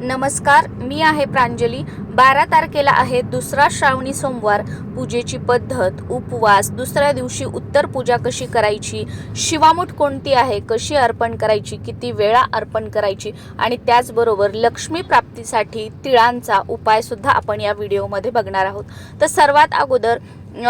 नमस्कार मी आहे प्रांजली. बारा तारखेला आहे दुसरा श्रावणी सोमवार. पूजेची पद्धत उपवास दुसऱ्या दिवशी उत्तर पूजा कशी करायची शिवामूठ कोणती आहे कशी अर्पण करायची किती वेळा अर्पण करायची आणि त्याचबरोबर लक्ष्मी प्राप्तीसाठी तिळांचा उपायसुद्धा आपण या व्हिडिओमध्ये बघणार आहोत. तर सर्वात अगोदर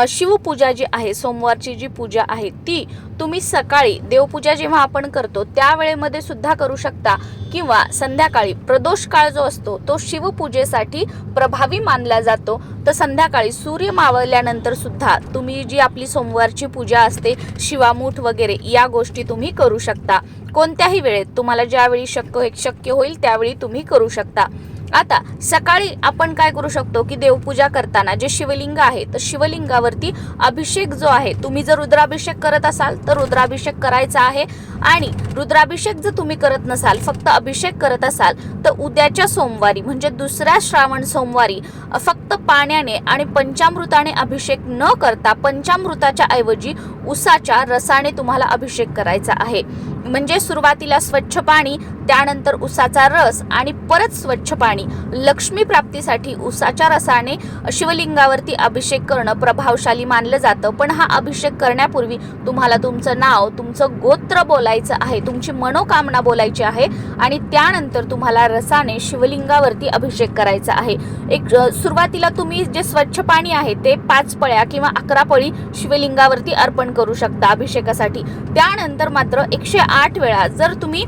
शिवपूजा जी आहे सोमवारची जी पूजा आहे ती तुम्ही सकाळी देवपूजा जेव्हा आपण करतो त्यावेळेमध्ये सुद्धा करू शकता. किंवा संध्याकाळी प्रदोष काळ जो असतो तो शिवपूजेसाठी प्रभावी मानला जातो. तर संध्याकाळी सूर्य मावळल्यानंतर सुद्धा तुम्ही जी आपली सोमवारची पूजा असते शिवामूठ वगैरे या गोष्टी तुम्ही करू शकता. कोणत्याही वेळेत तुम्हाला ज्यावेळी शक्य शक्य होईल त्यावेळी तुम्ही करू शकता. आता सकाळी आपण काय करू शकतो की देवपूजा करताना जे शिवलिंग आहे तर शिवलिंगावरती अभिषेक जो आहे तुम्ही जर रुद्राभिषेक करत असाल तर रुद्राभिषेक करायचा आहे. आणि रुद्राभिषेक जर तुम्ही करत नसाल फक्त अभिषेक करत असाल तर उद्याच्या सोमवारी म्हणजे दुसऱ्या श्रावण सोमवारी फक्त पाण्याने आणि पंचामृताने अभिषेक न करता पंचामृताच्या ऐवजी उसाच्या रसाने तुम्हाला अभिषेक करायचा आहे. म्हणजे सुरुवातीला स्वच्छ पाणी त्यानंतर उसाचा रस आणि परत स्वच्छ पाणी. लक्ष्मी प्राप्तीसाठी उसाच्या रसाने शिवलिंगावरती अभिषेक करणं प्रभावशाली मानलं जातं. पण हा अभिषेक करण्यापूर्वी तुम्हाला तुमचं नाव तुमचं गोत्र बोलायचं आहे. तुमची मनोकामना बोलायची आहे आणि त्यानंतर तुम्हाला रसाने शिवलिंगावरती अभिषेक करायचा आहे. एक सुरुवातीला तुम्ही जे स्वच्छ पाणी आहे ते पाच पळ्या किंवा अकरा पळी शिवलिंगावरती अर्पण करू शकता अभिषेकासाठी. त्यानंतर मात्र एकशे आठ वेळा जर तुम्ही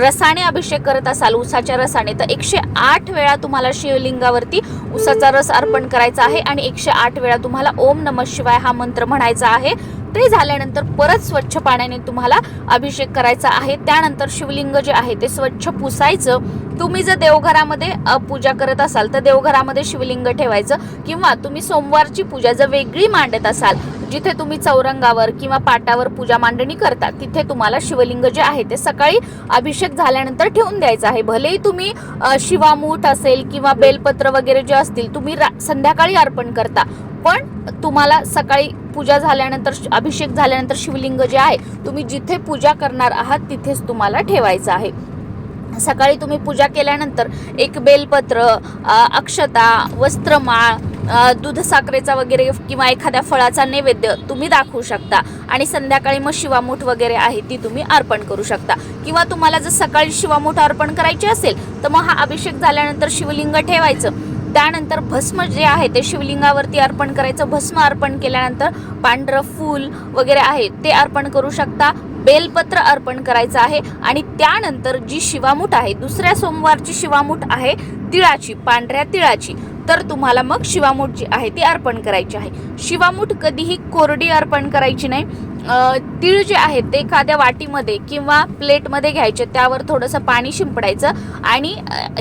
रसाने अभिषेक करत असाल उसाच्या रसाने तर एकशे आठ वेळा तुम्हाला शिवलिंगावरती उसाचा रस अर्पण करायचा आहे आणि एकशे आठ वेळा तुम्हाला ओम नम शिवाय हा मंत्र म्हणायचा आहे. ते झाल्यानंतर परत स्वच्छ पाण्याने तुम्हाला अभिषेक करायचा आहे. त्यानंतर शिवलिंग जे आहे ते स्वच्छ पुसायचं. तुम्ही जर देवघरामध्ये पूजा करत असाल तर देवघरामध्ये शिवलिंग ठेवायचं किंवा तुम्ही सोमवारची पूजा जर वेगळी मांडत असाल जिथे तुम्ही चौरंगावर किंवा पाटावर पूजा मांडणी करता तिथे तुम्हाला शिवलिंग जे आहे ते सकाळी अभिषेक झाल्यानंतर ठेवून द्यायचं आहे. भलेही तुम्ही शिवामूठ असेल किंवा बेलपत्र वगैरे जे असतील तुम्ही रा- संध्याकाळी अर्पण करता. पण तुम्हाला सकाळी पूजा झाल्यानंतर अभिषेक झाल्यानंतर शिवलिंग जे आहे तुम्ही जिथे पूजा करणार आहात तिथेच तुम्हाला ठेवायचं आहे. सकाळी तुम्ही पूजा केल्यानंतर एक बेलपत्र अक्षता वस्त्रमाळ दूध साखरेचा वगैरे किंवा एखाद्या फळाचा नैवेद्य तुम्ही दाखवू शकता. आणि संध्याकाळी मग शिवामूठ वगैरे आहे ती तुम्ही अर्पण करू शकता. किंवा तुम्हाला जर सकाळी शिवामूठ अर्पण करायची असेल तर मग हा अभिषेक झाल्यानंतर शिवलिंग ठेवायचं. त्यानंतर भस्म जे आहे ते शिवलिंगावरती अर्पण करायचं. भस्म अर्पण केल्यानंतर पांढरं फूल वगैरे आहे ते अर्पण करू शकता. बेलपत्र अर्पण करायचं आहे आणि त्यानंतर जी शिवामूठ आहे दुसऱ्या सोमवारची शिवामूठ आहे तिळाची पांढऱ्या तिळाची. तर तुम्हाला मग शिवामूठ जी आहे ती अर्पण करायची आहे. शिवामूठ कधीही कोरडी अर्पण करायची नाही. तीळ जे आहेत ते एखाद्या वाटीमध्ये किंवा प्लेटमध्ये घ्यायचे त्यावर थोडंसं पाणी शिंपडायचं आणि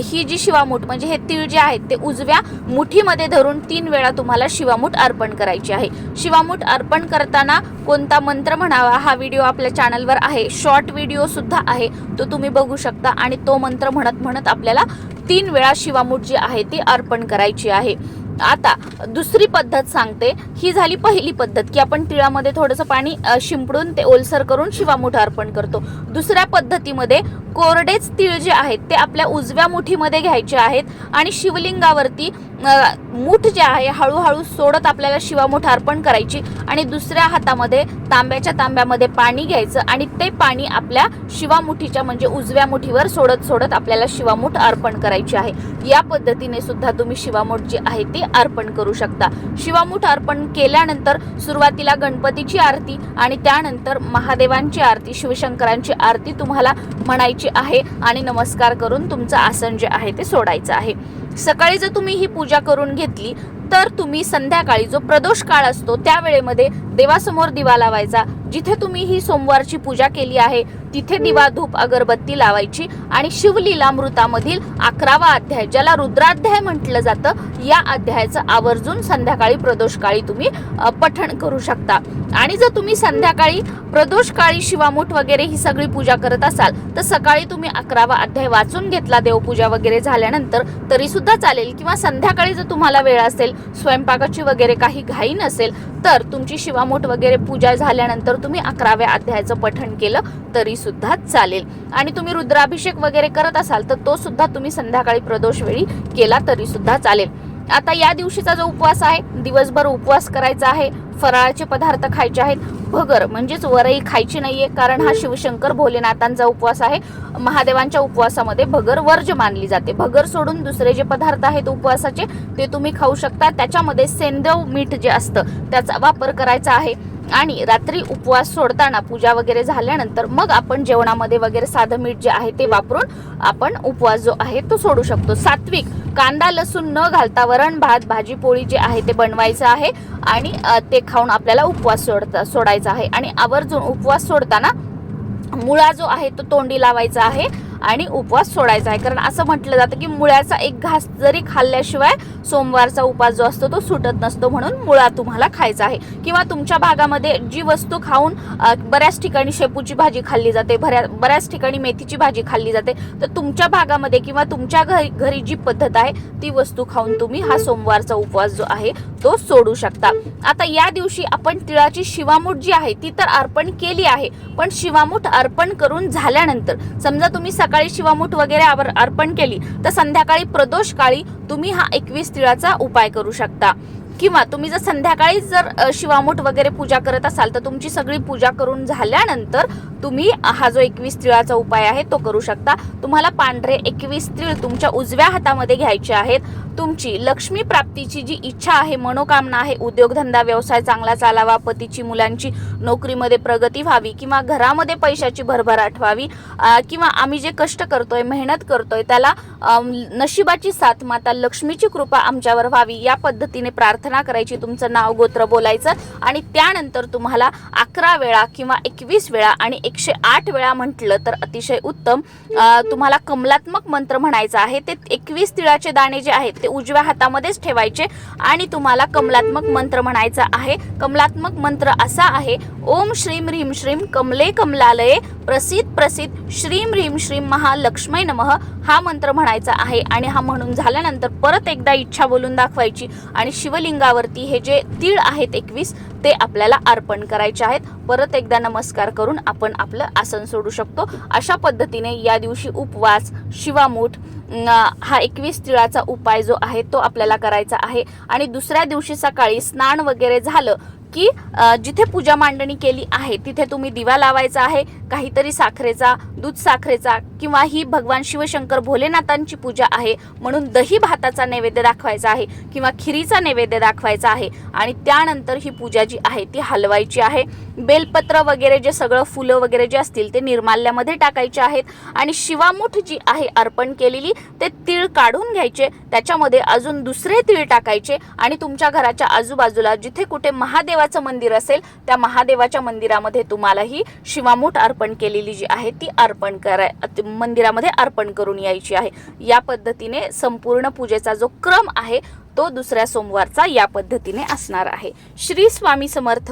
ही जी शिवामूठ म्हणजे हे तीळ जे आहेत ते उजव्या मुठीमध्ये धरून तीन वेळा तुम्हाला शिवामूठ अर्पण करायची आहे. शिवामूठ अर्पण करताना कोणता मंत्र म्हणावा हा व्हिडिओ आपल्या चॅनलवर आहे शॉर्ट व्हिडिओ सुद्धा आहे तो तुम्ही बघू शकता आणि तो मंत्र म्हणत म्हणत आपल्याला तीन वेळा शिवामूठ जी आहे ती अर्पण करायची आहे. आता दुसरी पद्धत सांगते. ही झाली पहिली पद्धत की आपण तिळामध्ये थोडंसं पाणी शिंपडून ते ओलसर करून शिवामूठ अर्पण करतो. दुसऱ्या पद्धतीमध्ये कोरडेच तिळ जे आहेत ते आपल्या उजव्या मुठीमध्ये घ्यायचे आहेत आणि शिवलिंगावरती मूठ जे आहे हळूहळू सोडत आपल्याला शिवामूठ अर्पण करायची आणि दुसऱ्या हातामध्ये तांब्याच्या तांब्यामध्ये पाणी घ्यायचं आणि ते पाणी आपल्या शिवामुठीच्या म्हणजे उजव्या मुठीवर सोडत सोडत आपल्याला शिवामूठ अर्पण करायची आहे. या पद्धतीने सुद्धा तुम्ही शिवामूठ जी आहे ती अर्पण करू शकता. शिवामूठ अर्पण केल्यानंतर सुरुवातीला गणपतीची आरती आणि त्यानंतर महादेवांची आरती शिवशंकरांची आरती तुम्हाला म्हणायची आहे आणि नमस्कार करून तुमचं आसन जे आहे ते सोडायचं आहे. सकाळी जर तुम्ही ही पूजा करून घेतली तर तुम्ही संध्याकाळी जो प्रदोष काळ असतो त्या वेळेमध्ये देवासमोर दिवा लावायचा. जिथे तुम्ही ही सोमवारची पूजा केली आहे तिथे दिवा धूप अगरबत्ती लावायची आणि शिवलीलामृतामधील अकरावा अध्याय ज्याला रुद्राध्याय म्हटलं जातं या अध्यायाचं आवर्जून संध्याकाळी प्रदोष काळी तुम्ही पठण करू शकता. आणि जर तुम्ही संध्याकाळी प्रदोष काळी शिवामूठ वगैरे ही सगळी पूजा करत असाल तर सकाळी तुम्ही अकरावा अध्याय वाचून घेतला देवपूजा वगैरे झाल्यानंतर तरी सुद्धा चालेल. किंवा संध्याकाळी जर तुम्हाला वेळ असेल स्वयंपाकाची वगैरे काही घाई नसेल तर तुमची शिवामोठ वगैरे पूजा झाल्यानंतर तुम्ही अकराव्या अध्यायाचं पठण केलं तरी सुद्धा चालेल. आणि तुम्ही रुद्राभिषेक वगैरे करत असाल तर तो सुद्धा तुम्ही संध्याकाळी प्रदोष वेळी केला तरी सुद्धा चालेल. आता या दिवशीचा जो उपवास आहे दिवसभर उपवास करायचा आहे फराळाचे पदार्थ खायचे आहेत भगर म्हणजेच वरई खायची नाहीये कारण हा शिवशंकर भोलेनाथांचा उपवास आहे. महादेवांच्या उपवासामध्ये भगर वर्ज मानली जाते. भगर सोडून दुसरे जे पदार्थ आहेत उपवासाचे ते तुम्ही खाऊ शकता. त्याच्यामध्ये सेंदव मीठ जे असतं त्याचा वापर करायचा आहे. आणि रात्री उपवास सोडताना पूजा वगैरे झाल्यानंतर मग आपण जेवणामध्ये वगैरे साधं मीठ जे आहे ते वापरून आपण उपवास जो आहे तो सोडू शकतो. सात्विक कांदा लसूण न घालता वरण भात भाजी पोळी जे आहे ते बनवायचं आहे आणि ते खाऊन आपल्याला उपवास सोडता सोडायचा आहे. आणि आवर्जून उपवास सोडताना मुळा जो आहे तो तोंडी लावायचा आहे. आणि उपवास सोडायचा आहे. कारण असं म्हटलं जातं की मुळ्याचा एक घास जरी खाल्ल्याशिवाय सोमवारचा उपवास जो असतो तो सुटत नसतो म्हणून मुळा तुम्हाला खायचा आहे. किंवा तुमच्या भागामध्ये जी वस्तू खाऊन बऱ्याच ठिकाणी शेपूची भाजी खाल्ली जाते बऱ्या बऱ्याच ठिकाणी मेथीची भाजी खाल्ली जाते तर तुमच्या भागामध्ये किंवा तुमच्या घरी घरी जी पद्धत आहे ती वस्तू खाऊन तुम्ही हा सोमवारचा उपवास जो आहे तो सोडू शकता. आता या दिवशी आपण तिळाची शिवामूठ जी आहे ती तर अर्पण केली आहे पण शिवामूठ अर्पण करून झाल्यानंतर समजा तुम्ही सकाळी शिवामूठ वगैरे अर्पण केली तर संध्याकाळी प्रदोष काळी तुम्ही हा एकवीस तिळाचा उपाय करू शकता. किंवा तुम्ही जर संध्याकाळी जर शिवामोठ वगैरे पूजा करत असाल तर तुमची सगळी पूजा करून झाल्यानंतर तुम्ही हा जो एकवीस तिळाचा उपाय आहे तो करू शकता. तुम्हाला पांढरे एकवीस तिळ तुमच्या उजव्या हातामध्ये घ्यायचे आहेत. तुमची लक्ष्मी प्राप्तीची जी इच्छा आहे मनोकामना आहे उद्योगधंदा व्यवसाय चांगला चालावा पतीची मुलांची नोकरीमध्ये प्रगती व्हावी किंवा घरामध्ये पैशाची भरभराट व्हावी किंवा आम्ही जे कष्ट करतोय मेहनत करतोय त्याला नशिबाची साथ माता लक्ष्मीची कृपा आमच्यावर व्हावी या पद्धतीने प्रार्थना करायची तुमचं नाव गोत्र बोलायचं. आणि त्यानंतर तुम्हाला अकरा वेळा किंवा एकवीस वेळा आणि एकशे आठ वेळा म्हटलं तर अतिशय उत्तम. तुम्हाला कमलात्मक मंत्र म्हणायचा आहे ते एकवीस तिळाचे दाणे जे आहेत ते उजव्या हातामध्येच ठेवायचे. आणि तुम्हाला कमलात्मक मंत्र म्हणायचा आहे कमलात्मक मंत्र असा आहे ओम श्रीम ह्रीम श्रीम कमले कमलालये प्रसिद्ध प्रसिद्ध श्रीम ह्रीम श्रीम महालक्ष्मी नमः हा मंत्र म्हणायचा आहे. आणि हा म्हणून झाल्यानंतर परत एकदा इच्छा बोलून दाखवायची. आणि शिवलिंगावरती हे जे तीळ आहेत एकवीस ते आपल्याला अर्पण करायचे आहेत. परत एकदा नमस्कार करून आपण आपलं आसन सोडू शकतो. अशा पद्धतीने या दिवशी उपवास शिवामूठ हा एकवीस तिळाचा उपाय जो आहे तो आपल्याला करायचा आहे. आणि दुसऱ्या दिवशी सकाळी स्नान वगैरे झालं की जिथे पूजा मांडणी केली आहे तिथे तुम्ही दिवा लावायचा आहे काहीतरी साखरेचा दूध साखरेचा किंवा ही भगवान शिवशंकर भोलेनाथांची पूजा आहे म्हणून दही भाताचा नैवेद्य दाखवायचा आहे किंवा खिरीचा नैवेद्य दाखवायचा आहे आणि त्यानंतर ही पूजा जी आहे ती हलवायची आहे. बेलपत्र वगैरे जे सगळं फुलं वगैरे जे असतील ते निर्माल्यामध्ये टाकायचे आहेत आणि शिवामूठ जी आहे अर्पण केलेली ते तीळ काढून घ्यायचे. त्याच्यामध्ये अजून दुसरे तीळ टाकायचे आणि तुमच्या घराच्या आजूबाजूला जिथे कुठे महादेवाचं मंदिर असेल त्या महादेवाच्या मंदिरामध्ये तुम्हाला ही शिवामूठ अर्पण केलेली जी आहे ती अर्पण कराय मंदिरामध्ये अर्पण करून यायची आहे. या पद्धतीने संपूर्ण पूजेचा जो क्रम आहे तो दुसऱ्या सोमवारचा या पद्धतीने असणार आहे. श्री स्वामी समर्थ.